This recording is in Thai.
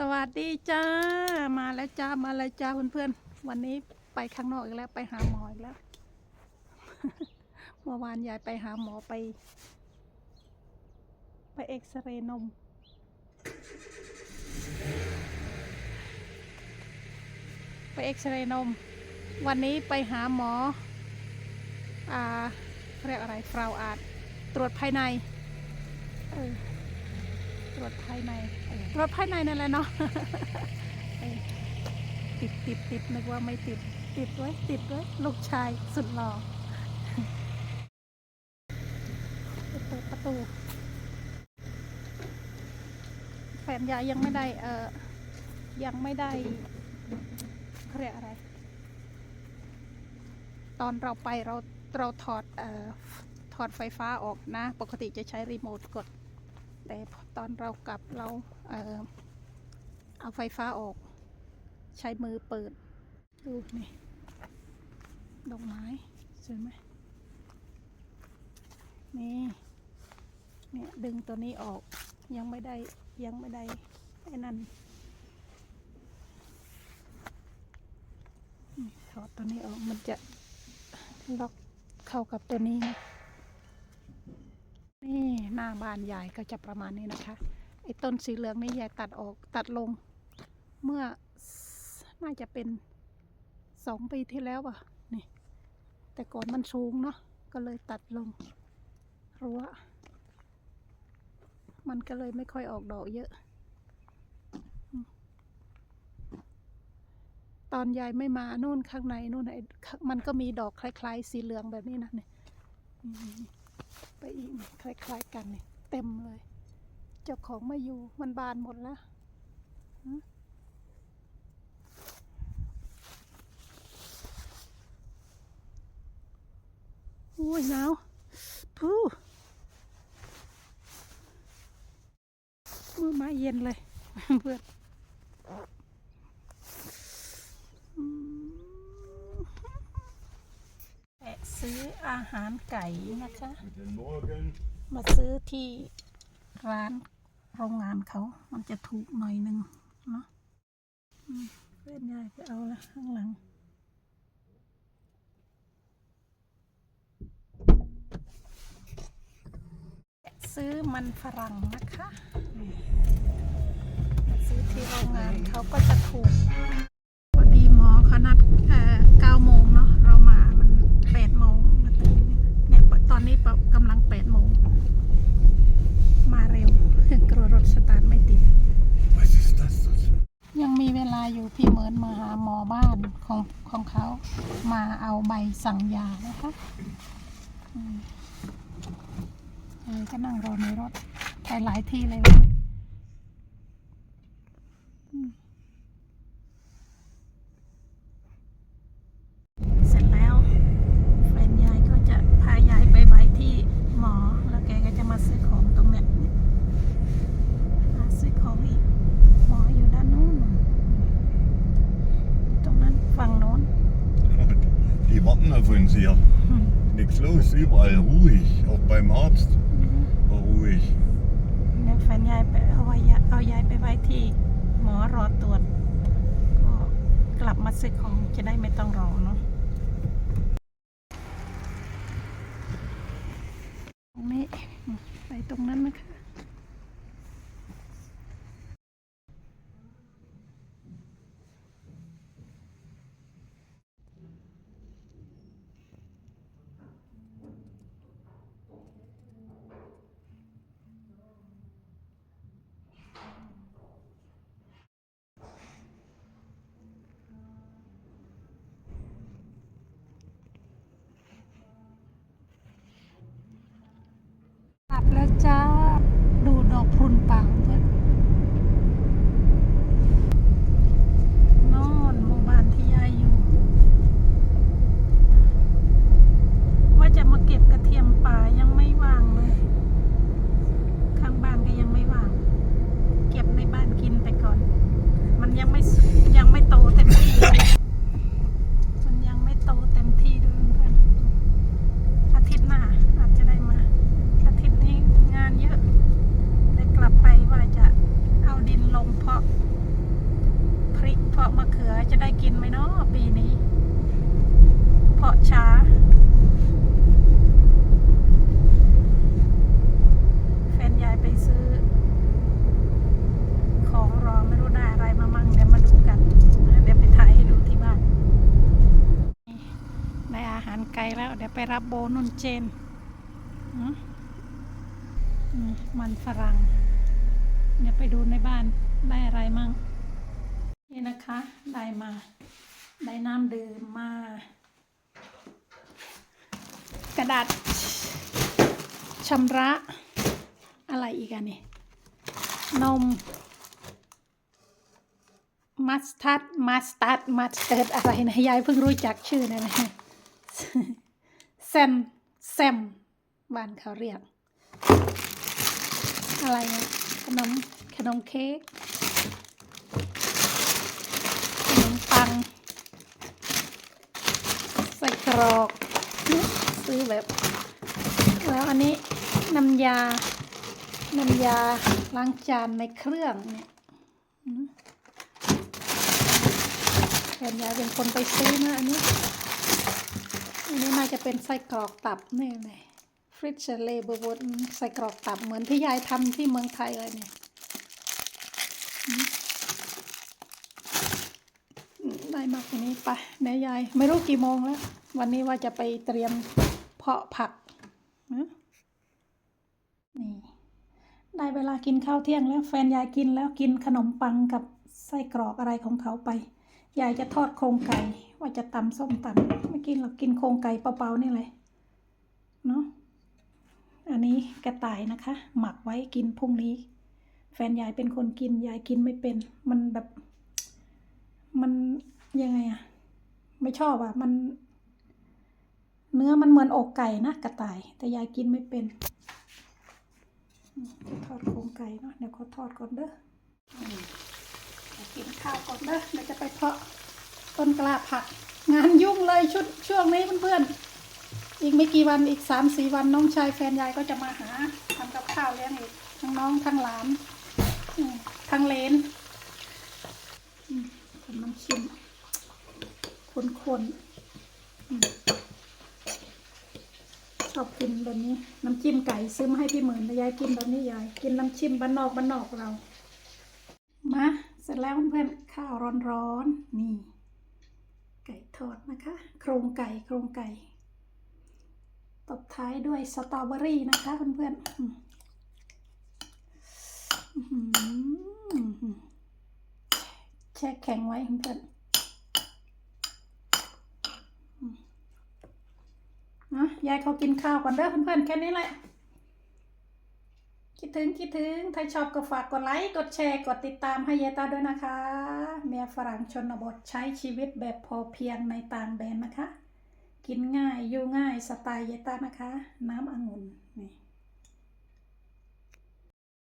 สวัสดีจ้า มาแล้วจ้า มาแล้วจ้าเพื่อนๆ วันนี้ไปข้างนอกอีกแล้วไปหาหมออีกแล้ว เมื่อวานยายไปหาหมอไป ไปเอ็กซเรย์นม ไปเอ็กซเรย์นม วันนี้ไปหาหมอ อ่าเรียกอะไรฟราวอาดตรวจภายใน เออ ตรวจภายในตรวจภายในนั่นแหละเนาะติดติดติดนึกว่าไม่ติด ติดไว้ติดไว้ลูกชายสุดหล่อเปิดประตู แฟนยายยังไม่ได้เออยังไม่ได้เขาเรียกอะไร ตอนเราไปเราเราถอดเอ่อถอดไฟฟ้าออกนะ ปกติจะใช้รีโมทกด แต่ตอนเรากลับเราเออเอาไฟฟ้าออก ใช้มือเปิด ดูนี่ดอกไม้สวยไหมนี่เนี่ยดึงตัวนี้ออกยังไม่ได้ยังไม่ได้ไอ้นั่นถอดตัวนี้ออกมันจะล็อกเข้ากับตัวนี้นะ นี่หน้าบ้านยายก็จะประมาณนี้นะคะ ไอ้ต้นสีเหลืองนี่ยายตัดออกตัดลง เมื่อน่าจะเป็นสองปีที่แล้วอะนี่ แต่ก่อนมันสูงเนาะก็เลยตัดลงรั้วมันก็เลยไม่ค่อยออกดอกเยอะ ตอนยายไม่มานู่นข้างในนู่นไอ้มันก็มีดอกคล้าย ๆ สีเหลืองแบบนี้นะเนี่ย ไปอีกคล้ายๆกันนี่เต็มเลย เจ้าของไม่อยู่มันบานหมดแล้วโอ้ยหนาวพูมือไม้เย็นเลยเพื่อนอืมแอะ ซื้ออาหารไก่นะคะ Guten Morgen. มาซื้อที่ร้านโรงงานเขา มันจะถูกหน่อยหนึ่งเนาะอืมเพื่อนยายไปเอาละข้างหลัง ซื้อมันฝรั่งนะคะนี่มาซื้อที่โรงงานเขาก็จะถูกพอดีหมอเขานัดเอ่อเก้าโมงเนาะ เรามามันแปดโมงมาถึงเนี้กำลังแปดโมง มาเร็วกลัวรถสตาร์ทไม่ติด ยังมีเวลาอยู่พี่เหมินมาหาหมอบ้านของของเขา มาเอาใบสั่งยานะคะก็นั่งรอในรถไปหลายที่เลยวันนี้อืมเสร็จแล้ว แฟนยายก็จะพายายไปไว้ที่หมอ แล้วแกก็จะมาซื้อของตรงเนี้ยมาซื้อของอีก หมออยู่ด้านนู้นอยู่ตรงนั้นฝั่งโน้น Die warten auf uns hier. Nichts los, überall ruhig. Auch beim Arzt war ruhig. เนี่ยแฟนยายไปเอาไว้ยาเอายายไปไว้ที่หมอรอตรวจก็กลับมาซื้อของจะได้ไม่ต้องรอเนาะตรงนี้ไปตรงนั้นนะคะ กลับแล้วจ้า ดูดอก พรุนป่าเพื่อนนอนหมู่บ้านที่ยายอยู่ ว่าจะมาเก็บกระเทียมป่ายังไม่ว่างเลย ข้างบ้านก็ยังไม่ว่าง เก็บในบ้านกินไปก่อน มันยังไม่สุยังไม่โตเต็มที่เลยมันยังไม่โตเต็มที่ด้วยเพื่อนๆอาทิตย์หน้าอาจจะได้มา อาทิตย์นี้งานเยอะได้กลับไปไหว้ ลือจะได้กินไหมเนาะปีนี้ เพาะช้า แฟนยายไปซื้อ ของรอไม่รู้ได้อะไรมามั่งเดี๋ยวมาดูกัน เดี๋ยวไปถ่ายให้ดูที่บ้านได้อาหารไกลแล้ว เดี๋ยวไปรับโบนุนเจนมันฝรั่ง เดี๋ยวไปดูในบ้านได้อะไรมั่ง นี่นะคะ ได้มา ได้น้ำดื่มมา กระดาษชำระอะไรอีกอันนี่ นม มัสตัดมัสตัดมัสเติร์ดอะไรนะยายเพิ่งรู้จักชื่อนะนะแซมแซมบ้านเขาเรียก อะไรนะขนมขนมเค้กขนมปังใส่กรอก ซื้อแบบ แล้วอันนี้น้ำยา น้ำยาล้างจานในเครื่องเนี่ยแฟนยายเป็นคนไปซื้อนะอันนี้ อันนี้น่าจะเป็นไส้กรอกตับแน่เลยฟริตเชเลเบอร์บดไส้กรอกตับเหมือนที่ยายทำที่เมืองไทยเลยเนี่ยอื มอืมได้มากกว่านี้ไปเดี๋ยยายไม่รู้กี่โมงแล้ว วันนี้ว่าจะไปเตรียมเพาะผักนะนี่ได้เวลากินข้าวเที่ยงแล้วแฟนยายกินแล้วกินขนมปังกับไส้กรอกอะไรของเขาไป ยายจะทอดโครงไก่ ว่าจะตำส้มตำไม่กินหรอกกินโครงไก่เปล่าๆนี่เลยเนาะอันนี้กระต่ายนะคะ หมักไว้กินพรุ่งนี้ แฟนยายเป็นคนกินยายกินไม่เป็น มันแบบมัน ยังไงอะไม่ชอบอะมัน เนื้อมันเหมือนอกไก่นะกระต่าย แต่ยายกินไม่เป็น ทอดโครงไก่เนาะเดี๋ยวเขาทอดก่อนเด้อกินข้าวก่อนเด้อเดี๋ยวจะไปเพาะต้นกล้าผัก งานยุ่งเลยชุดช่วงนี้เพื่อนๆอีกไม่กี่วันอีกสามสี่วันน้องชายแฟนยายก็จะมาหาทำกับข้าวเลี้ยงอีกทั้งน้องทั้งหลานทั้งเลนอืมน้ำชิม คนๆชอบกินแบบนี้ น้ำจิ้มไก่ซื้อมาให้พี่หมื่นยายกินแบบนี้ยายกินน้ำจิ้มบ้านนอกบ้านนอกเรา มาเสร็จแล้วเพื่อนๆข้าวร้อนๆนี่ ไก่ทอดนะคะ โครงไก่โครงไก่ตบท้ายด้วยสตรอเบอรี่นะคะเพื่อนๆแช่แข็งไว้เพื่อนๆ นะ ยายเขากินข้าวก่อนเด้อเพื่อนๆแค่นี้แหละ คิดถึงคิดถึง ถ้าชอบก็ฝากกดไลค์ กดแชร์ กดติดตามให้ยายตาด้วยนะคะ เมียฝรั่งชนบทใช้ชีวิตแบบพอเพียงในต่างแดนนะคะ กินง่ายอยู่ง่ายสไตล์ยายตานะคะ น้ำองุ่น